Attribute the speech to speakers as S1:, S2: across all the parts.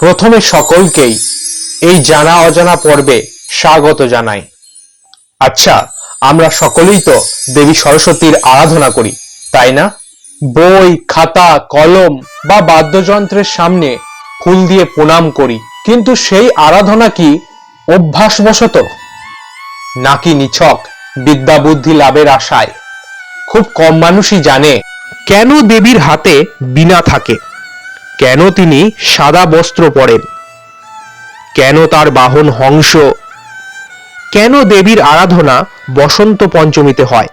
S1: প্রথমে সকলকেই এই জানা অজানা পর্বে স্বাগত জানাই। আচ্ছা আমরা সকলেই তো দেবী সরস্বতীর আরাধনা করি, তাই না? বই, খাতা, কলম বা বাদ্যযন্ত্রের সামনে ফুল দিয়ে প্রণাম করি, কিন্তু সেই আরাধনা কি অভ্যাসবশত? নাকি নিছক বিদ্যা বুদ্ধি লাভের আশায়? খুব কম মানুষই জানে
S2: কেন দেবীর হাতে বীণা থাকে। কেন তিনি সাদা বস্ত্র পরেন? কেন তার বাহন হংস? কেন দেবীর আরাধনা বসন্ত পঞ্চমীতে হয়?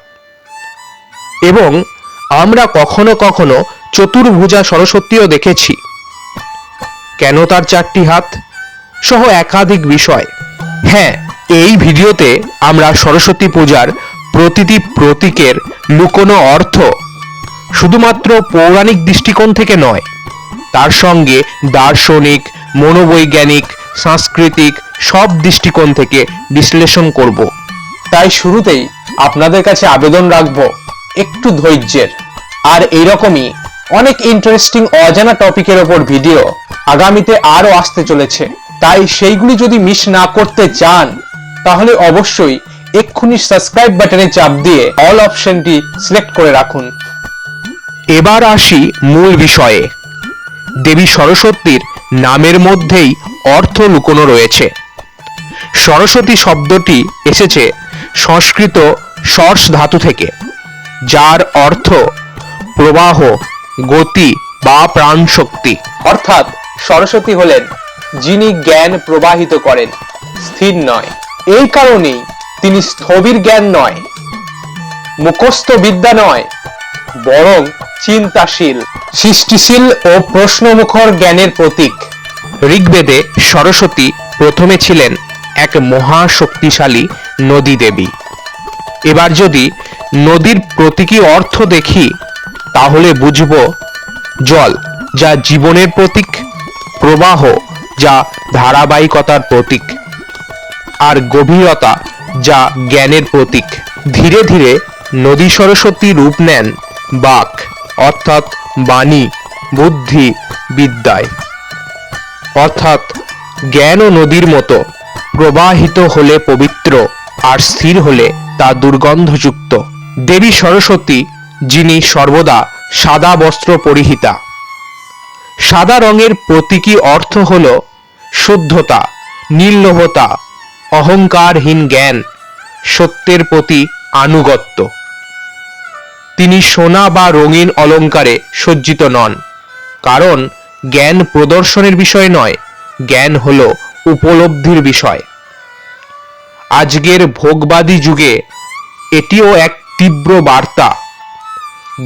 S2: এবং আমরা কখনো কখনো চতুর্ভুজা সরস্বতীও দেখেছি। কেন তার চারটি হাত? সহ একাধিক বিষয়। হ্যাঁ এই ভিডিওতে আমরা সরস্বতী পূজার প্রতিটি প্রতীকের লুকোনো অর্থ শুধুমাত্র পৌরাণিক দৃষ্টিকোণ থেকে নয় তার সঙ্গে দার্শনিক, মনোবৈজ্ঞানিক, সাংস্কৃতিক সব দৃষ্টিকোণ থেকে বিশ্লেষণ করব।
S1: তাই শুরুতেই আপনাদের কাছে আবেদন রাখব একটু ধৈর্যের। আর এইরকমই অনেক ইন্টারেস্টিং অজানা টপিকের ওপর ভিডিও আগামীতে আরও আসতে চলেছে। তাই সেইগুলি যদি মিস না করতে চান, তাহলে অবশ্যই এক্ষুনি সাবস্ক্রাইব বাটনে চাপ দিয়ে অল অপশনটি সিলেক্ট করে রাখুন।
S2: এবার আসি মূল বিষয়ে। দেবী সরস্বতীর নামের মধ্যেই অর্থ লুকোনো রয়েছে। সরস্বতী শব্দটি এসেছে সংস্কৃত সর্স ধাতু থেকে, যার অর্থ প্রবাহ, গতি বা প্রাণশক্তি।
S1: অর্থাৎ সরস্বতী হলেন যিনি জ্ঞান প্রবাহিত করেন, স্থির নয়। এই কারণেই তিনি স্থবির জ্ঞান নয় মুখস্থ বিদ্যা নয়, বরং চিন্তাশীল, সৃষ্টিশীল ও প্রশ্নমুখর জ্ঞানের প্রতীক।
S2: ঋগ্বেদে সরস্বতী প্রথমে ছিলেন এক মহাশক্তিশালী নদী দেবী। এবার যদি নদীর প্রতীকী অর্থ দেখি, তাহলে বুঝব জল যা জীবনের প্রতীক, প্রবাহ যা ধারাবাহিকতার প্রতীক, আর গভীরতা যা জ্ঞানের প্রতীক। ধীরে ধীরে নদী সরস্বতী রূপ নেন বাক অর্থাৎ বাণী, বুদ্ধি, বিদ্যায়। অর্থাৎ জ্ঞান ও নদীর মতো প্রবাহিত হলে পবিত্র আর স্থির হলে তা দুর্গন্ধযুক্ত। দেবী সরস্বতী, যিনি সর্বদা সাদা বস্ত্র পরিহিতা। সাদা রঙের প্রতীকী অর্থ হল শুদ্ধতা, নির্লোভতা, অহংকারহীন জ্ঞান, সত্যের প্রতি আনুগত্য। তিনি সোনা বা রঙিন অলংকারে সজ্জিত নন। কারণ জ্ঞান প্রদর্শনের বিষয় নয়, জ্ঞান হল উপলব্ধির বিষয়। আজকের ভোগবাদী যুগে এটিও এক তীব্র বার্তা।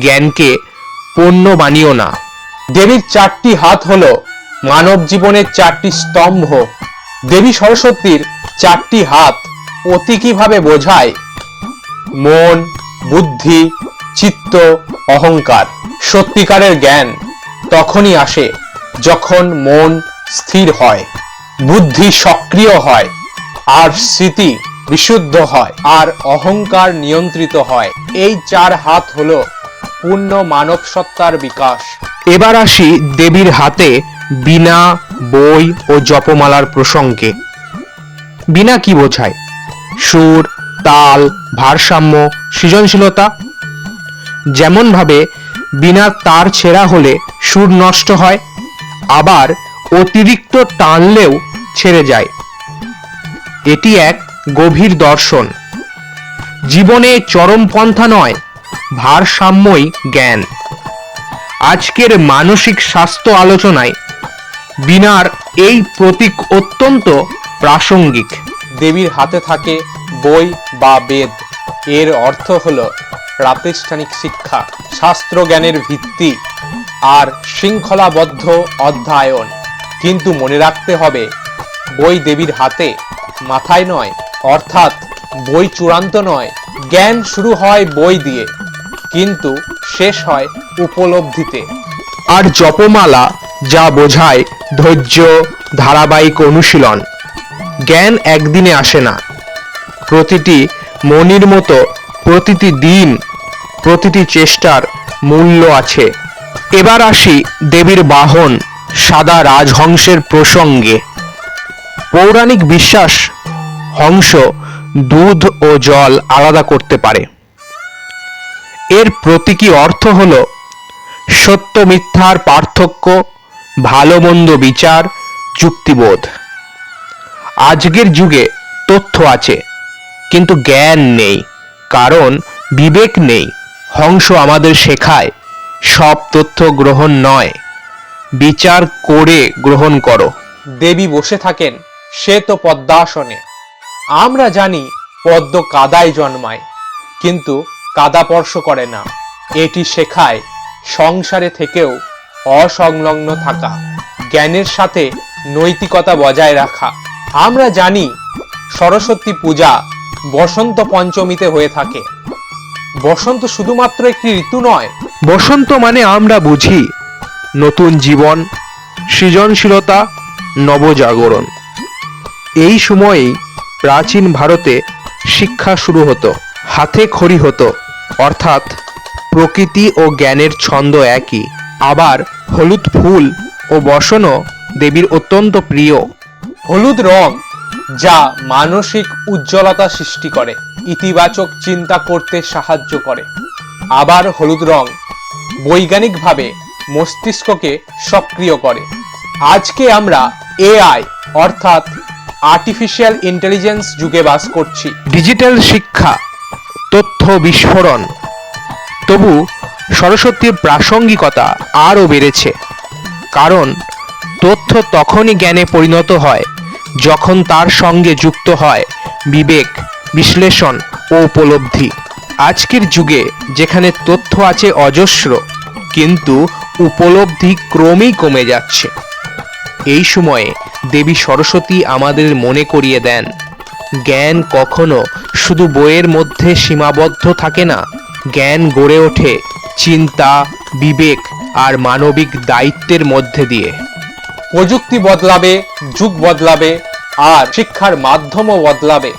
S2: জ্ঞানকে পণ্য বানিও না।
S1: দেবীর চারটি হাত হলো মানব জীবনের চারটি স্তম্ভ। দেবী সরস্বতীর চারটি হাত প্রতীকীভাবে বোঝায়? মন, বুদ্ধি চিত্ত, অহংকার, সত্যিকারের জ্ঞান তখনই আসে যখন মন স্থির হয়, বুদ্ধি সক্রিয় হয়, আর স্মৃতি বিশুদ্ধ হয়, আর অহংকার নিয়ন্ত্রিত হয়। এই চার হাত হলো পূর্ণ মানব সত্তার বিকাশ।
S2: এবার আসি দেবীর হাতে বীণা, বই ও জপমালার প্রসঙ্গে। বীণা কি বোঝায়? সুর, তাল, ভারসাম্য, সৃজনশীলতা যেমনভাবে বীণার তার ছেঁড়া হলে সুর নষ্ট হয়, আবার অতিরিক্ত টানলেও ছেড়ে যায়। এটি এক গভীর দর্শন। জীবনে চরম পন্থা নয়, ভারসাম্যই জ্ঞান। আজকের মানসিক স্বাস্থ্য আলোচনায় বিনার এই প্রতীক অত্যন্ত প্রাসঙ্গিক।
S1: দেবীর হাতে থাকে বই বা বেদ। এর অর্থ হল প্রাতিষ্ঠানিক শিক্ষা শাস্ত্র জ্ঞানের ভিত্তি আর শৃঙ্খলাবদ্ধ অধ্যয়ন। কিন্তু মনে রাখতে হবে, বই দেবীর হাতে মাথায় নয়, অর্থাৎ বই চূড়ান্ত নয়, জ্ঞান শুরু হয় বই দিয়ে, কিন্তু শেষ হয় উপলব্ধিতে।
S2: আর জপমালা যা বোঝায় ধৈর্য, ধারাবাহিক অনুশীলন, জ্ঞান একদিনে আসে না। প্রতিটি মনির মতো প্রতিটি দিন প্রতিটি চেষ্টার মূল্য আছে। এবার আসি দেবীর বাহন সাদা রাজহংসের প্রসঙ্গে। পৌরাণিক বিশ্বাস হংস, দুধ ও জল আলাদা করতে পারে। এর প্রতীকী অর্থ হল সত্য মিথ্যার পার্থক্য, ভালো মন্দ বিচার, যুক্তিবোধ। আজকের যুগে তথ্য আছে, কিন্তু জ্ঞান নেই, কারণ বিবেক নেই। হংস আমাদের শেখায়, সব তথ্য গ্রহণ নয়, বিচার করে গ্রহণ করো।
S1: দেবী বসে থাকেন, সে তো পদ্মাসনে। আমরা জানি পদ্ম কাদায় জন্মায়, কিন্তু কাদা স্পর্শ করে না। এটি শেখায় সংসারে থেকেও অসংলগ্ন থাকা, জ্ঞানের সাথে নৈতিকতা বজায় রাখা। আমরা জানি সরস্বতী পূজা বসন্ত পঞ্চমীতে হয়ে থাকে। বসন্ত শুধুমাত্র একটি ঋতু নয়।
S2: বসন্ত মানে আমরা বুঝি নতুন জীবন সৃজনশীলতা নবজাগরণ। এই সময়েই প্রাচীন ভারতে শিক্ষা শুরু হতো হাতে খড়ি হতো। অর্থাৎ প্রকৃতি ও জ্ঞানের ছন্দ একই। আবার হলুদ ফুল ও বসনও দেবীর অত্যন্ত প্রিয়।
S1: হলুদ রং যা মানসিক উজ্জ্বলতা সৃষ্টি করে, ইতিবাচক চিন্তা করতে সাহায্য করে। আবার হলুদ রং বৈজ্ঞানিকভাবে মস্তিষ্ককে সক্রিয় করে। আজকে আমরা এআই, অর্থাৎ আর্টিফিশিয়াল ইন্টেলিজেন্স যুগে বাস করছি।
S2: ডিজিটাল শিক্ষা, তথ্য বিস্ফোরণ। তবু সরস্বতীর প্রাসঙ্গিকতা আরও বেড়েছে, কারণ তথ্য তখনই জ্ঞানে পরিণত হয় যখন তার সঙ্গে যুক্ত হয়, বিবেক, বিশ্লেষণ ও উপলব্ধি। আজকের যুগে যেখানে তথ্য আছে অজস্র, কিন্তু উপলব্ধি ক্রমেই কমে যাচ্ছে। এই সময়ে দেবী সরস্বতী আমাদের মনে করিয়ে দেন, জ্ঞান কখনো শুধু বইয়ের মধ্যে সীমাবদ্ধ থাকে না, জ্ঞান গড়ে ওঠে চিন্তা, বিবেক আর মানবিক দায়িত্বের মধ্যে দিয়ে।
S1: প্রযুক্তি বদলাবে, যুগ বদলাবে, আর শিক্ষার মাধ্যমও বদলাবে।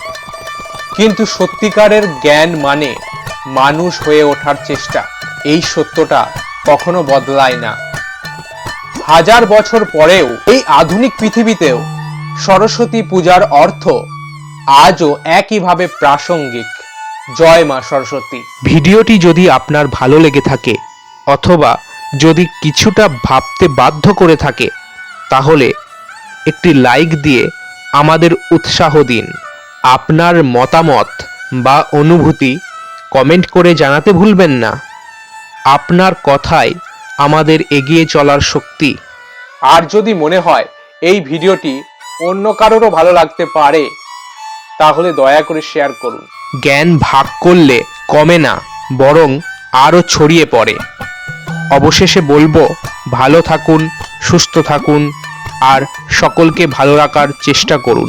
S1: কিন্তু সত্যিকারের জ্ঞান মানে মানুষ হয়ে ওঠার চেষ্টা। এই সত্যটা কখনো বদলায় না। হাজার বছর পরেও এই আধুনিক পৃথিবীতেও সরস্বতী পূজার অর্থ আজও একইভাবে প্রাসঙ্গিক। জয় মা সরস্বতী।
S2: ভিডিওটি যদি আপনার ভালো লেগে থাকে, অথবা যদি কিছুটা ভাবতে বাধ্য করে থাকে তাহলে একটি লাইক দিয়ে আমাদের উৎসাহ দিন। আপনার মতামত বা অনুভূতি কমেন্ট করে জানাতে ভুলবেন না। আপনার কথায় আমাদের এগিয়ে চলার শক্তি।
S1: আর যদি মনে হয় এই ভিডিওটি অন্য কারোরও ভালো লাগতে পারে, তাহলে দয়া করে শেয়ার করুন।
S2: জ্ঞান ভাগ করলে কমে না, বরং আরও ছড়িয়ে পড়ে। অবশেষে বলব ভালো থাকুন সুস্থ থাকুন আর সকলকে ভালো রাখার চেষ্টা করুন।